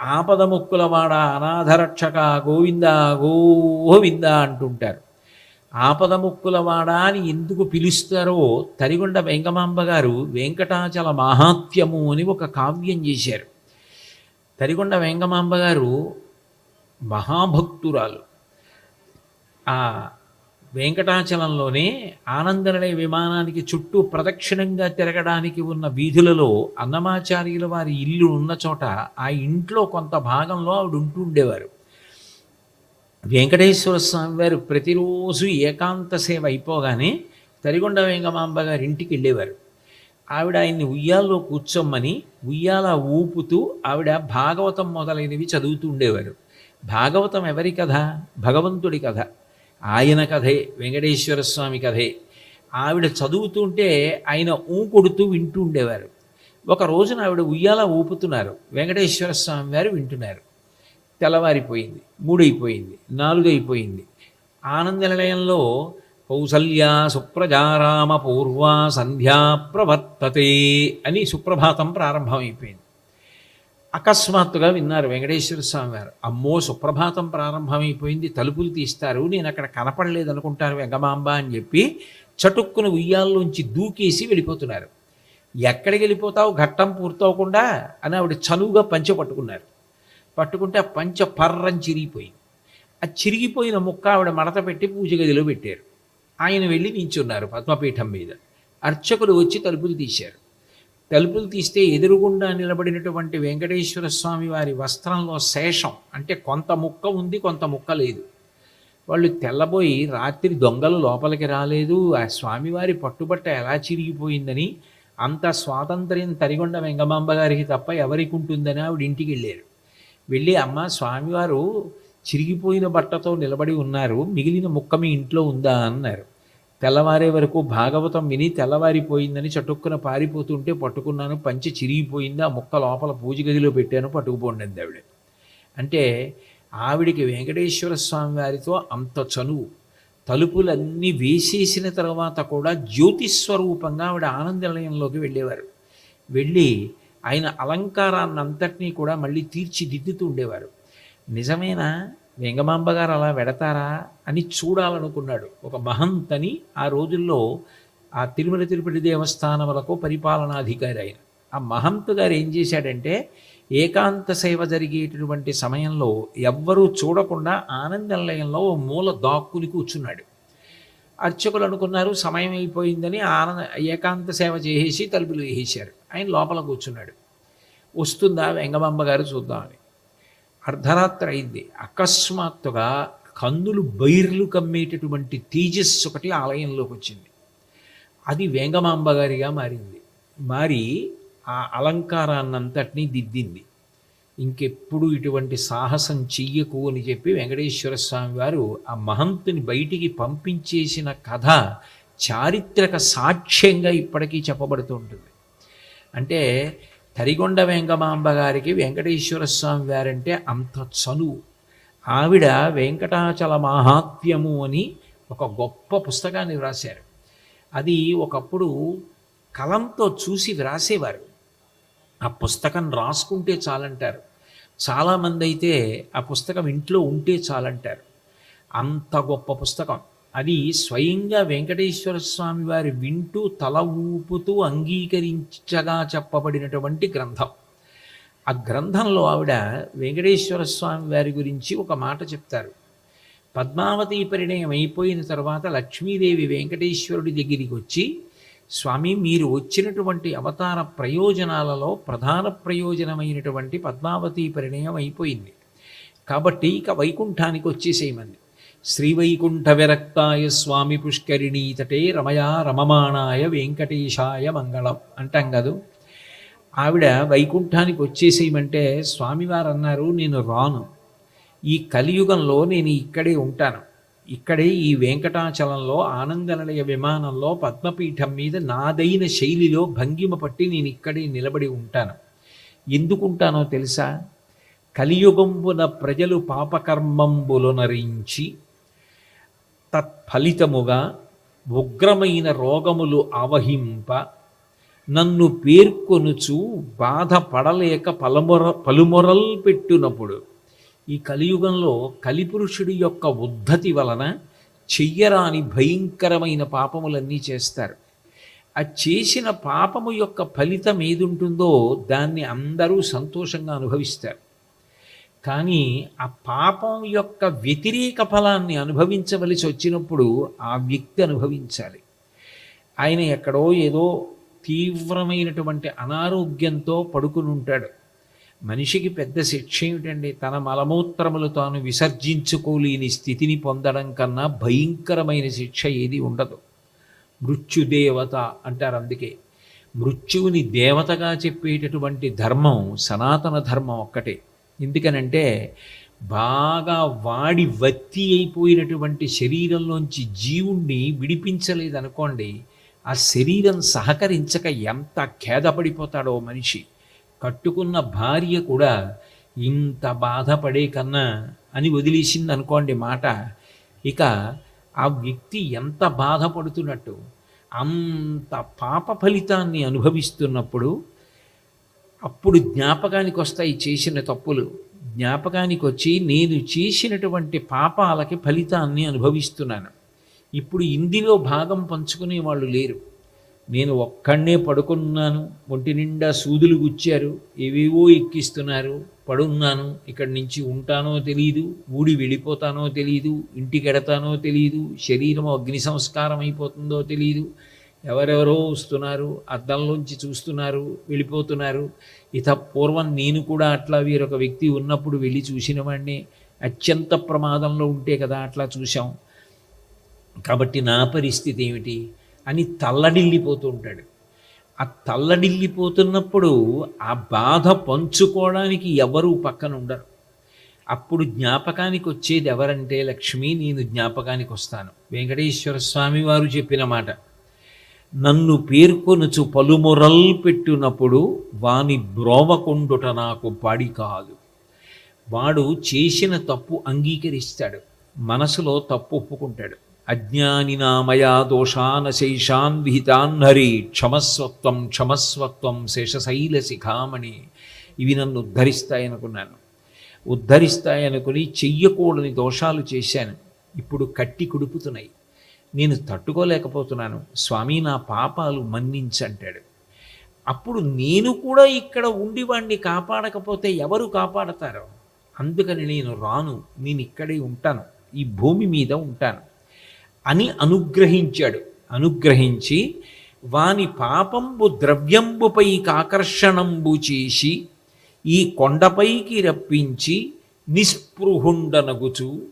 ఆపదముక్కులవాడ అనాథరక్షక గోవింద గోవింద అంటుంటారు. ఆపదముక్కులవాడ అని ఎందుకు పిలుస్తారో తరిగొండ వెంగమాంబ గారు వెంకటాచల మాహాత్మ్యము అని ఒక కావ్యం చేశారు. తరిగొండ వెంగమాంబ గారు మహాభక్తురాలు. ఆ వెంకటాచలంలోనే ఆనందనడే విమానానికి చుట్టూ ప్రదక్షిణంగా తిరగడానికి ఉన్న వీధులలో అన్నమాచార్యుల వారి ఇల్లు ఉన్న చోట ఆ ఇంట్లో కొంత భాగంలో ఆవిడ ఉంటూ ఉండేవారు. వెంకటేశ్వర స్వామి వారు ప్రతిరోజు ఏకాంత సేవ అయిపోగానే తరిగొండ వెంగమాంబ గారి ఇంటికి వెళ్ళేవారు. ఆవిడ ఆయన్ని ఉయ్యాల్లో కూర్చోమ్మని ఉయ్యాల ఊపుతూ ఆవిడ భాగవతం మొదలైనవి చదువుతూ ఉండేవారు. భాగవతం ఎవరి కథ? భగవంతుడి కథ. ఆయన కథే వెంకటేశ్వర స్వామి కథే. ఆవిడ చదువుతుంటే ఆయన ఊ కొడుతూ వింటూ ఉండేవారు. ఒక రోజున ఆవిడ ఉయ్యాల ఊపుతున్నారు. వెంకటేశ్వర స్వామి వారు వింటున్నారు. తెల్లవారిపోయింది మూడైపోయింది నాలుగైపోయింది. ఆనంద నిలయంలో కౌసల్య సుప్రజారామ పూర్వ సంధ్యా ప్రవర్తతే అని సుప్రభాతం ప్రారంభమైపోయింది. అకస్మాత్తుగా విన్నారు వెంకటేశ్వర స్వామి వారు అమ్మో సుప్రభాతం ప్రారంభమైపోయింది తలుపులు తీస్తారు నేను అక్కడ కనపడలేదు అనుకుంటాను వెంగమాంబ అని చెప్పి చటుక్కున ఉయ్యాల్లోంచి దూకేసి వెళ్ళిపోతున్నారు. ఎక్కడికి వెళ్ళిపోతావు? ఘట్టం పూర్తవకుండా అని ఆవిడ చనువుగా పంచె పట్టుకున్నారు. పట్టుకుంటే ఆ పంచ పర్రం చిరిగిపోయింది. ఆ చిరిగిపోయిన ముక్క ఆవిడ మడత పెట్టి పూజ గదిలో పెట్టారు. ఆయన వెళ్ళి నించున్నారు పద్మపీఠం మీద. అర్చకులు వచ్చి తలుపులు తీశారు. తలుపులు తీస్తే ఎదురుగుండా నిలబడినటువంటి వెంకటేశ్వర స్వామి వారి వస్త్రంలో శేషం. అంటే కొంత ముక్క ఉంది కొంత ముక్క లేదు. వాళ్ళు తెల్లబోయి రాత్రి దొంగలు లోపలికి రాలేదు. ఆ స్వామివారి పట్టుబట్ట ఎలా చిరిగిపోయిందని అంత స్వాతంత్ర్యం తరిగొండ వెంగమాంబ గారికి తప్ప ఎవరికి ఉంటుందని ఆవిడ ఇంటికి వెళ్ళారు. వెళ్ళి అమ్మ స్వామివారు చిరిగిపోయిన బట్టతో నిలబడి ఉన్నారు. మిగిలిన ముక్క మీ ఇంట్లో ఉందా? అన్నారు. తెల్లవారే వరకు భాగవతం విని తెల్లవారిపోయిందని చటుక్కున పారిపోతుంటే పట్టుకున్నాను పంచి చిరిగిపోయింది ఆ ముక్క లోపల పూజ గదిలో పెట్టాను పట్టుకుపోండి అంది ఆవిడ. అంటే ఆవిడికి వెంకటేశ్వర స్వామి వారితో అంత చనువు. తలుపులన్నీ వేసేసిన తర్వాత కూడా జ్యోతిస్వరూపంగా ఆవిడ ఆనందలయంలోకి వెళ్ళేవారు. వెళ్ళి ఆయన అలంకారాన్నంతటినీ కూడా మళ్ళీ తీర్చిదిద్దుతూ ఉండేవారు. నిజమేనా? వెంగమాంబ గారు అలా వెడతారా? అని చూడాలనుకున్నాడు. ఒక మహంతని ఆ రోజుల్లో ఆ తిరుమల తిరుపతి దేవస్థానములకు పరిపాలనాధికారి ఆయన. ఆ మహంత్ గారు ఏం చేశాడంటే ఏకాంత సేవ జరిగేటటువంటి సమయంలో ఎవ్వరూ చూడకుండా ఆనంద నిలయంలో ఓ మూల దాక్కుని కూర్చున్నాడు. అర్చకులు అనుకున్నారు సమయం అయిపోయిందని ఆనంద ఏకాంత సేవ చేసేసి తలుపులు వేసేశారు. ఆయన లోపల కూర్చున్నాడు. వస్తుందా వెంగమాంబ గారు చూద్దామని. అర్ధరాత్రి అయింది. అకస్మాత్తుగా కందులు బైర్లు కమ్మేటటువంటి తేజస్సు ఒకటి ఆలయంలోకి వచ్చింది. అది వేంగమాంబ గారిగా మారింది. మారి ఆ అలంకారాన్నంతటినీ దిద్దింది. ఇంకెప్పుడు ఇటువంటి సాహసం చెయ్యకు అని చెప్పి వెంకటేశ్వర స్వామి వారు ఆ మహంతుని బయటికి పంపించేసిన కథ చారిత్రక సాక్ష్యంగా ఇప్పటికీ చెప్పబడుతూ ఉంటుంది. అంటే తరిగొండ వెంగమాంబ గారికి వెంకటేశ్వర స్వామి వారంటే అంత చనువు. ఆవిడ వెంకటాచల మహాత్మ్యము అని ఒక గొప్ప పుస్తకాన్ని వ్రాశారు. అది ఒకప్పుడు కలంతో చూసి వ్రాసేవారు. ఆ పుస్తకం రాసుకుంటే చాలంటారు. చాలామంది అయితే ఆ పుస్తకం ఇంట్లో ఉంటే చాలంటారు. అంత గొప్ప పుస్తకం. అది స్వయంగా వెంకటేశ్వర స్వామి వారి వింటూ తల ఊపుతూ అంగీకరించగా చెప్పబడినటువంటి గ్రంథం. ఆ గ్రంథంలో ఆవిడ వెంకటేశ్వర స్వామి వారి గురించి ఒక మాట చెప్తారు. పద్మావతి పరిణయం అయిపోయిన తర్వాత లక్ష్మీదేవి వెంకటేశ్వరుడి దగ్గరికి వచ్చి స్వామి మీరు వచ్చినటువంటి అవతార ప్రయోజనాలలో ప్రధాన ప్రయోజనమైనటువంటి పద్మావతి పరిణయం అయిపోయింది. కాబట్టి ఇక వైకుంఠానికి వచ్చేసేయమంది. శ్రీవైకుంఠ విరక్తాయ స్వామి పుష్కరిణీ తటే రమయా రమమాణాయ వెంకటేశాయ మంగళం అంటాం కదూ. ఆవిడ వైకుంఠానికి వచ్చేసేయమంటే స్వామివారు అన్నారు నేను రాను. ఈ కలియుగంలో నేను ఇక్కడే ఉంటాను. ఇక్కడే ఈ వెంకటాచలంలో ఆనందనిలయ విమానంలో పద్మపీఠం మీద నాదైన శైలిలో భంగిమ పట్టి నేను ఇక్కడే నిలబడి ఉంటాను. ఎందుకుంటానో తెలుసా? కలియుగంబున ప్రజలు పాపకర్మంబులనరించి తత్ఫలితముగా ఉగ్రమైన రోగములు ఆవహింప నన్ను పేర్కొనుచు బాధపడలేక పలమొర పలుమొరల్ పెట్టునప్పుడు ఈ కలియుగంలో కలిపురుషుడి యొక్క ఉద్ధతి వలన చెయ్యరాని భయంకరమైన పాపములన్నీ చేస్తారు. ఆ చేసిన పాపము యొక్క ఫలితం ఏదుంటుందో దాన్ని అందరూ సంతోషంగా అనుభవిస్తారు. కానీ ఆ పాపం యొక్క వ్యతిరేక ఫలాన్ని అనుభవించవలసి వచ్చినప్పుడు ఆ వ్యక్తి అనుభవించాలి. ఆయన ఎక్కడో ఏదో తీవ్రమైనటువంటి అనారోగ్యంతో పడుకుని ఉంటాడు. మనిషికి పెద్ద శిక్ష ఏమిటండి? తన మలమూత్రములు తాను విసర్జించుకోలేని స్థితిని పొందడం కన్నా భయంకరమైన శిక్ష ఏది ఉండదు. మృత్యుదేవత అంటారు అందుకే. మృత్యువుని దేవతగా చెప్పేటటువంటి ధర్మం సనాతన ధర్మం ఒక్కటే. ఎందుకనంటే బాగా వాడి వత్తి అయిపోయినటువంటి శరీరంలోంచి జీవుణ్ణి విడిపించలేదనుకోండి ఆ శరీరం సహకరించక ఎంత ఖేదపడిపోతాడో మనిషి. కట్టుకున్న భార్య కూడా ఇంత బాధపడే కన్నా అని వదిలేసింది అనుకోండి మాట. ఇక ఆ వ్యక్తి ఎంత బాధపడుతున్నట్టు అంత పాప ఫలితాన్ని అనుభవిస్తున్నప్పుడు అప్పుడు జ్ఞాపకానికి వస్తాయి చేసిన తప్పులు. జ్ఞాపకానికి వచ్చి నేను చేసినటువంటి పాపాలకి ఫలితాన్ని అనుభవిస్తున్నాను. ఇప్పుడు ఇందులో భాగం పంచుకునే వాళ్ళు లేరు. నేను ఒక్కడనే పడుకున్నాను. ఒంటి నిండా సూదులు గుచ్చారు. ఏవేవో ఎక్కిస్తున్నారు. పడున్నాను. ఇక్కడి నుంచి ఉంటానో తెలియదు ఊడి వెళ్ళిపోతానో తెలియదు ఇంటికి ఎడతానో తెలియదు శరీరం అగ్ని సంస్కారం అయిపోతుందో తెలియదు ఎవరెవరో వస్తున్నారు అద్దంలోంచి చూస్తున్నారు వెళ్ళిపోతున్నారు. ఇత పూర్వం నేను కూడా అట్లా వీరొక వ్యక్తి ఉన్నప్పుడు వెళ్ళి చూసిన వాడిని అత్యంత ప్రమాదంలో ఉంటే కదా అట్లా చూసాం కాబట్టి నా పరిస్థితి ఏమిటి? అని తల్లడిల్లిపోతూ ఉంటాడు. ఆ తల్లడిల్లిపోతున్నప్పుడు ఆ బాధ పంచుకోవడానికి ఎవరూ పక్కన ఉండరు. అప్పుడు జ్ఞాపకానికి వచ్చేది ఎవరంటే లక్ష్మి నేను జ్ఞాపకానికి వస్తాను. వెంకటేశ్వర స్వామి వారు చెప్పిన మాట. నన్ను పేర్కొనుచు పలుమురల్ పెట్టునప్పుడు వాని బ్రోమకుండుట నాకు పాడి కాదు. వాడు చేసిన తప్పు అంగీకరిస్తాడు. మనసులో తప్పు ఒప్పుకుంటాడు. అజ్ఞాని నామయా దోషాన శేషాన్ విహితాన్ హరి క్షమస్వత్వం క్షమస్వత్వం శేషశైల శిఖామణి. ఇవి నన్ను ఉద్ధరిస్తాయనుకున్నాను. ఉద్ధరిస్తాయనుకుని చెయ్యకూడని దోషాలు చేశాను. ఇప్పుడు కట్టి కుడుపుతున్నాయి. నేను తట్టుకోలేకపోతున్నాను. స్వామి నా పాపాలు మన్నించంటాడు. అప్పుడు నేను కూడా ఇక్కడ ఉండి వాణ్ణి కాపాడకపోతే ఎవరు కాపాడతారు? అందుకని నేను రాను నేను ఇక్కడే ఉంటాను ఈ భూమి మీద ఉంటాను అని అనుగ్రహించాడు. అనుగ్రహించి వాని పాపంబు ద్రవ్యంబుపై ఆకర్షణంబు చేసి ఈ కొండపైకి రప్పించి నిస్పృహుండనగుచు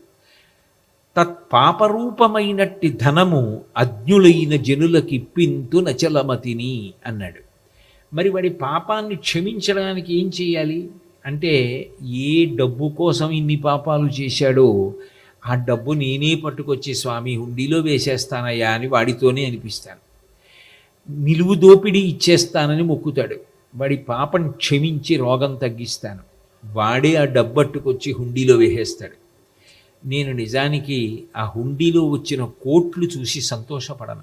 తత్పాపరూపమైనట్టి ధనము అజ్ఞులైన జనులకిప్పింతు నచలమతిని అన్నాడు. మరి వాడి పాపాన్ని క్షమించడానికి ఏం చేయాలి? అంటే ఏ డబ్బు కోసం ఇన్ని పాపాలు చేశాడో ఆ డబ్బు నేనే పట్టుకొచ్చి స్వామి హుండీలో వేసేస్తానయ్యా అని వాడితోనే అనిపిస్తాను. నిలువు దోపిడీ ఇచ్చేస్తానని మొక్కుతాడు. వాడి పాపం క్షమించి రోగం తగ్గిస్తాను. వాడే ఆ డబ్బట్టుకొచ్చి హుండీలో వేసేస్తాడు. నేను నిజానికి ఆ హుండీలో వచ్చిన కోట్లు చూసి సంతోషపడను.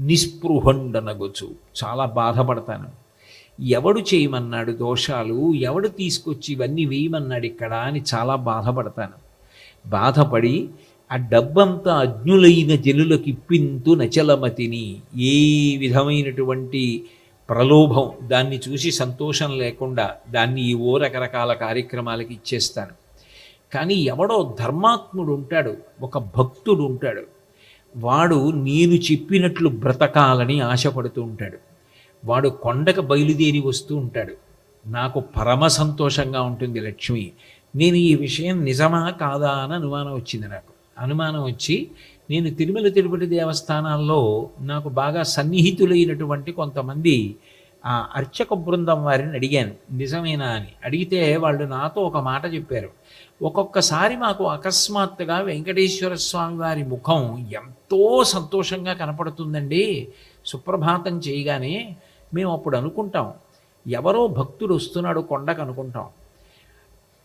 నిస్పృహండనగొచ్చు. చాలా బాధపడతాను. ఎవడు చేయమన్నాడు దోషాలు? ఎవడు తీసుకొచ్చి ఇవన్నీ వేయమన్నాడు ఇక్కడ అని చాలా బాధపడతాను. బాధపడి ఆ డబ్బంతా అజ్ఞులైన జనులకు ఇప్పింతు నచలమతిని. ఏ విధమైనటువంటి ప్రలోభం? దాన్ని చూసి సంతోషం లేకుండా దాన్ని ఓ రకరకాల కార్యక్రమాలకి ఇచ్చేస్తాను. కానీ ఎవడో ధర్మాత్ముడు ఉంటాడు ఒక భక్తుడు ఉంటాడు. వాడు నేను చెప్పినట్లు బ్రతకాలని ఆశపడుతూ ఉంటాడు. వాడు కొండకు బయలుదేరి వస్తూ ఉంటాడు. నాకు పరమ సంతోషంగా ఉంటుంది లక్ష్మి. నేను ఈ విషయం నిజమా కాదా అని అనుమానం వచ్చింది నాకు. అనుమానం వచ్చి నేను తిరుమల తిరుపతి దేవస్థానాల్లో నాకు బాగా సన్నిహితులైనటువంటి కొంతమంది ఆ అర్చక బృందం వారిని అడిగాను. నిజమేనా అని. అడిగితే వాళ్ళు నాతో ఒక మాట చెప్పారు. ఒక్కొక్కసారి మాకు అకస్మాత్తుగా వెంకటేశ్వర స్వామి వారి ముఖం ఎంతో సంతోషంగా కనపడుతుందండి. సుప్రభాతం చేయగానే మేము అప్పుడు అనుకుంటాం ఎవరో భక్తుడు వస్తున్నాడు కొండకు అనుకుంటాం.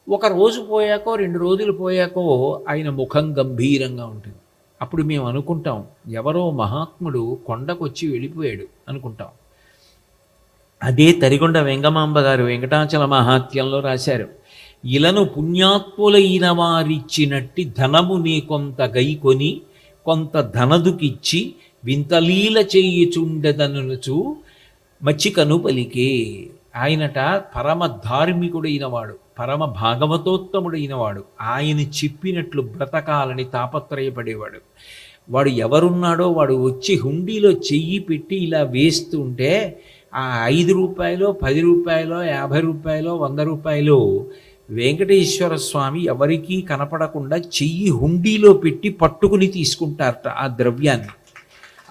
ఒక రోజు పోయాకో రెండు రోజులు పోయాకో ఆయన ముఖం గంభీరంగా ఉంటుంది. అప్పుడు మేము అనుకుంటాం ఎవరో మహాత్ముడు కొండకొచ్చి వెళ్ళిపోయాడు అనుకుంటాం. అదే తరిగొండ వెంగమాంబ గారు వెంకటాచల మహాత్యంలో రాశారు ఇలను పుణ్యాత్ములైన వారిచ్చినట్టి ధనము నీ కొంత గైకొని కొంత ధనదుకిచ్చి వింతలీల చేయుచుండెదనుచు మచ్చికను పలికే. ఆయనట పరమ ధార్మికుడైన వాడు పరమ భాగవతోత్తముడైన వాడు ఆయన చెప్పినట్లు బ్రతకాలని తాపత్రయపడేవాడు. వాడు ఎవరున్నాడో వాడు వచ్చి హుండీలో చెయ్యి పెట్టి ఇలా వేస్తుంటే ఆ ఐదు రూపాయలు పది రూపాయలు యాభై రూపాయలు వంద రూపాయలు వెంకటేశ్వర స్వామి ఎవరికీ కనపడకుండా చెయ్యి హుండీలో పెట్టి పట్టుకుని తీసుకుంటారట ఆ ద్రవ్యాన్ని.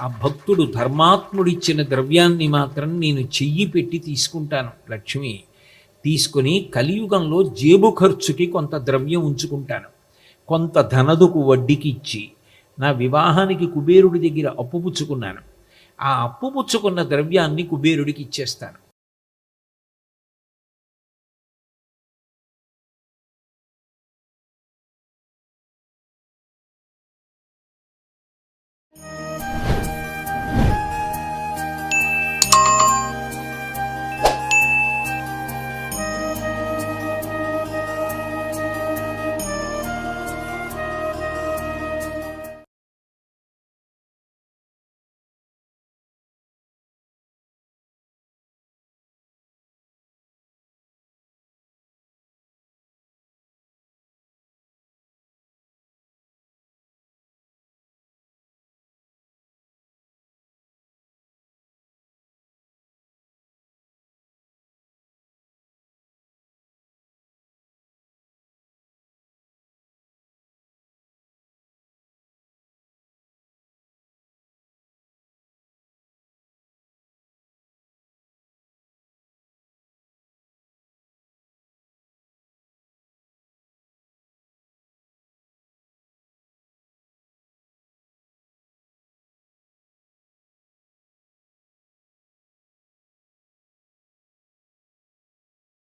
ఆ భక్తుడు ధర్మాత్ముడిచ్చిన ద్రవ్యాన్ని మాత్రం నేను చెయ్యి పెట్టి తీసుకుంటాను లక్ష్మి. తీసుకుని కలియుగంలో జేబు ఖర్చుకి కొంత ద్రవ్యం ఉంచుకుంటాను. కొంత ధనదుకు వడ్డీకి ఇచ్చి నా వివాహానికి కుబేరుడి దగ్గర అప్పు పుచ్చుకున్నాను. ఆ అప్పు పుచ్చుకున్న ద్రవ్యాన్ని కుబేరుడికి ఇచ్చేస్తాను